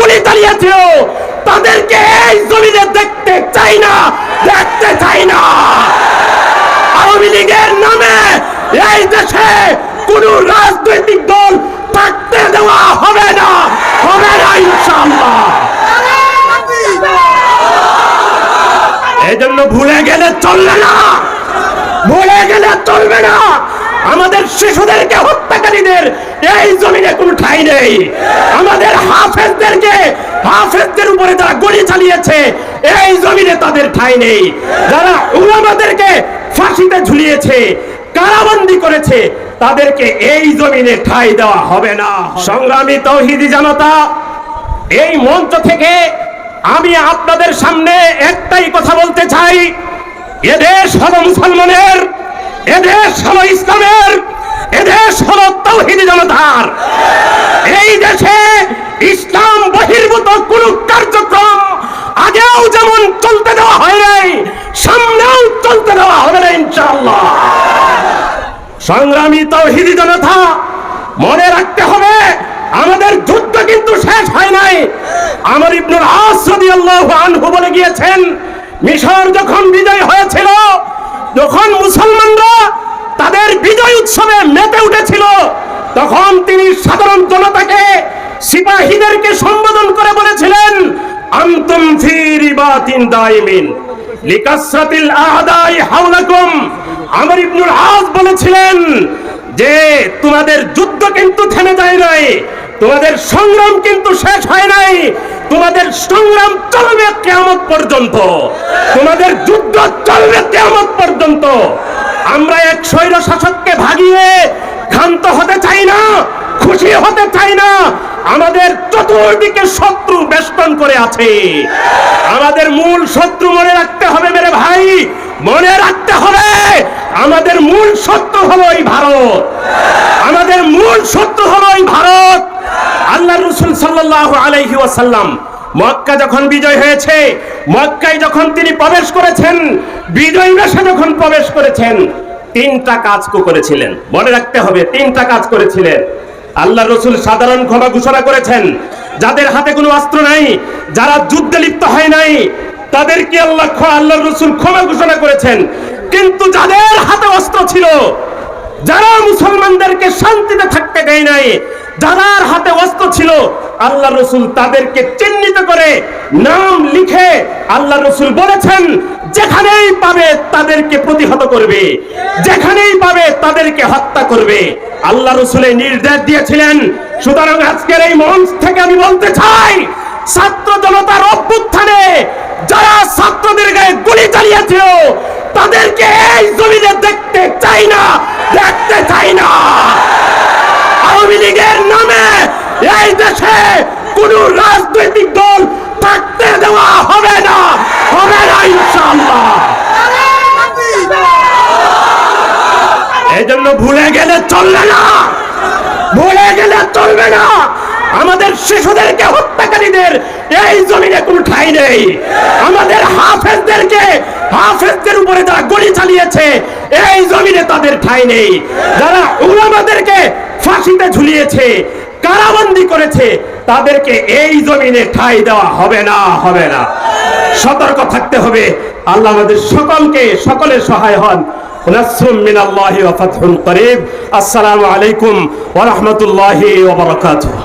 গুলি চালিয়েছিল। তাদেরকে এই জমিনে দেখতে চাই না, দেখতে চাই না। আওয়ামী লীগের নামে এই দেশে কোন রাজনৈতিক দল থাকতে দেওয়া হবে না হবে না ইনশাআল্লাহ। এই জন্য ভুলে গেলে চলবে না, ভুলে গেলে চলবে না। আমাদের শিশুদেরকে হত্যাকারীদের এই জমিনে কোনো ঠাই নেই। আমাদের হাফেজদেরকে, হাফেজদের উপরে যারা গুলি চালিয়েছে, এই জমিনে তাদের ঠাই নেই। যারা উলামাদেরকে ফাঁসিতে ঝুলিয়েছে, কারাবন্দি করেছে, তাদেরকে এই জমিনে ঠাই দেওয়া হবে না। সংগ্রামী তৌহিদি জনতা এই মঞ্চ থেকে আমি আপনাদের সামনে একটাই কথা বলতে চাই। এদেশ হলো মুসলমানের এদেশ হলো ইসলামের এদেশ হলো তৌহিদি জনতার। এই দেশে ইসলাম বহির্ভূত কোন কার্যক্রম আগেও যেমন চলতে দেওয়া হয় নাই, সামনেও চলতে দেওয়া হবে না, ইনশাআল্লাহ। সংগ্রামী তৌহিদি জনতা, মনে রাখতে হবে, আমাদের যুদ্ধ কিন্তু শেষ হয় নাই। আমার ইবনুল আস রাদিয়াল্লাহু আনহু বলে গিয়েছেন, মিশর যখন বিজয় হয়েছিল যখন মুসলমানরা তাদের বিজয় উৎসবে মেতে উঠেছিল তখন তিনি সাধারণ জনতাকে সিপাহীদেরকে সম্বোধন করে বলেছিলেন, আনতুম ফি রিবাতিন দাইমিন লিকাসরাতিল আদাই হাওলাকুম। আমার ইবনুল আজ বলেছিলেন যে, তোমাদের যুদ্ধ কিন্তু থেমে যায় নাই, তোমাদের সংগ্রাম কিন্তু শেষ হয় নাই, তোমাদের সংগ্রাম চলবে কেমত পর্যন্ত, তোমাদের যুদ্ধ চলবে কেমত পর্যন্ত। আমরা এক স্বৈর শাসককে ভাগিয়ে ক্ষান্ত হতে চাই না, খুশি হতে চাই না চতুর্দিকে শত্রু বেষ্টন করে আছে। আমাদের মূল শত্রু মনে রাখতে হবে মেরে ভাই, মনে রাখতে হবে আমাদের মূল শত্রু হলো এই ভারত। আমাদের মূল শত্রু হলো এই ভারত। আল্লাহ রসুল সাল্লাহ আলাইহি ওয়াসাল্লাম মক্কা যখন বিজয় হয়েছে, মক্কায় যখন তিনি প্রবেশ করেছেন, বিজয় বেশে যখন প্রবেশ করেছেন, তিনটা কাজ করেছিলেন। মনে রাখতে হবে, তিনটা কাজ করেছিলেন। আল্লাহ রসুল সাধারণ ক্ষমা ঘোষণা করেছেন যাদের হাতে কোনো অস্ত্র নাই, যারা যুদ্ধে লিপ্ত হয় নাই, তাদেরকে আল্লাহ আল্লাহ রসুল ক্ষমা ঘোষণা করেছেন। কিন্তু যাদের হাতে অস্ত্র ছিল, যারা মুসলমানদেরকে শান্তিতে থাকতে দেয় নাই যারা হাতে অস্ত্র ছিল আল্লাহ রসুল তাদেরকে চিহ্নিত করে নাম লিখে আল্লাহ রসুল বলেছেন, যেখানেই পাবে তাদেরকে প্রতিহত করবে। যেখানেই পাবে তাদেরকে হত্যা করবে। আল্লাহ রসুলের নির্দেশ দিয়েছিলেন। সুতরাং আজকের এই মঞ্চ আমি বলতে চাই, ছাত্র জনতার অভ্যুত্থানে যারা ছাত্রদের গায়ে গুলি চালিয়েছিল, তাদেরকে এই জমিনে দেখতে চাই না, দেখতে চাই না। আওয়ামী লীগের নামে এই দেশে কোন রাজনৈতিক দল থাকতে দেওয়া হবে না হবে না ইনশাআল্লাহ। এই জন্য ভুলে গেলে চলবে না, ভুলে গেলে চলবে না। আমাদের শিশুদেরকে হত্যাকারীদের এই জমিনে কোনো ঠাই নেই। আমাদের হাফেজদেরকে হাফেজদের উপরে যারা গুলি চালিয়েছে, এই জমিনে তাদের ঠাই নেই। যারা উলামাদেরকে ফাঁসিতে ঝুলিয়েছে, কারাবন্দি করেছে, তাদেরকে এই জমিনে ঠাই দেওয়া হবে না হবে না। সতর্ক থাকতে হবে। আল্লাহ আমাদের সকলকে সকলের সহায় হন। নাসরুম মিনাল্লাহি ওয়া ফাতহুন করিব। আসসালামু আলাইকুম ওয়া রাহমাতুল্লাহি ওয়া বারাকাতুহু।